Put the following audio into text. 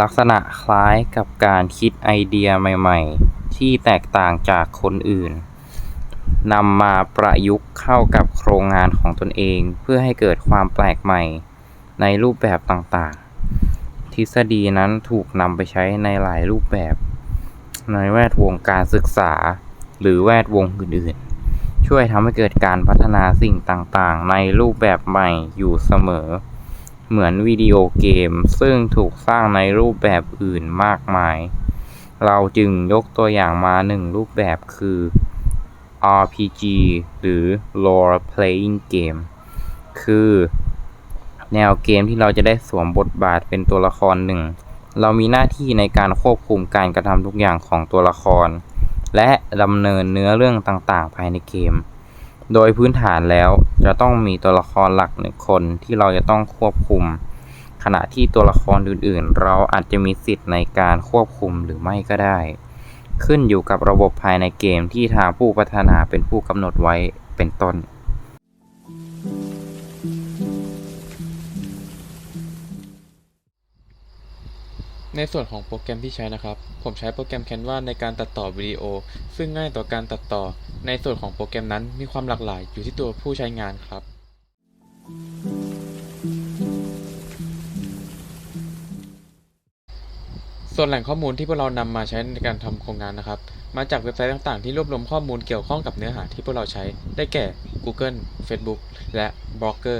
ลักษณะคล้ายกับการคิดไอเดียใหม่ๆ ที่แตกต่างจากคนอื่นนำมาประยุกต์เข้ากับโครงงานของตนเอง เพื่อให้เกิดความแปลกใหม่ในรูปแบบต่างๆ ทฤษฎีนั้นถูกนำไปใช้ในหลายรูปแบบ ในแวดวงการศึกษา หรือแวดวงอื่นๆ ช่วยทำให้เกิดการพัฒนาสิ่งต่างๆ ในรูปแบบใหม่อยู่เสมอ เหมือนวิดีโอเกมซึ่งถูกสร้างในรูปแบบอื่นมากมาย เราจึงยกตัวอย่างมาหนึ่งรูปแบบคือ RPG หรือ Role Playing Game คือ แนวเกมที่เราจะได้สวมบทบาทเป็นตัวละครหนึ่ง เรามีหน้าที่ในการควบคุมการกระทำทุกอย่างของตัวละคร และดำเนินเนื้อเรื่องต่างๆ ภายในเกม โดยพื้นฐานแล้วจะต้องมีตัวละครหลักหนึ่งคนที่เราจะต้องควบคุม ขณะที่ตัวละครอื่นๆ เราอาจจะมีสิทธิ์ในการควบคุมหรือไม่ก็ได้ ขึ้นอยู่กับระบบภายในเกมที่ทางผู้พัฒนาเป็นผู้กำหนดไว้เป็นต้น ในส่วนของโปรแกรมที่ใช้นะครับ ผมใช้โปรแกรม Canva ในการตัดต่อวิดีโอ ซึ่งง่ายต่อการตัดต่อ ในส่วนของโปรแกรมนั้นมีความหลากหลาย อยู่ที่ตัวผู้ใช้งานครับ ส่วนแหล่งข้อมูลที่พวกเรานำมาใช้ในการทำโครงงานนะครับ มาจากเว็บไซต์ต่างๆ ที่รวบรวมข้อมูลเกี่ยวข้องกับเนื้อหาที่พวกเราใช้ ได้แก่ Google Facebook และ b l o g g e r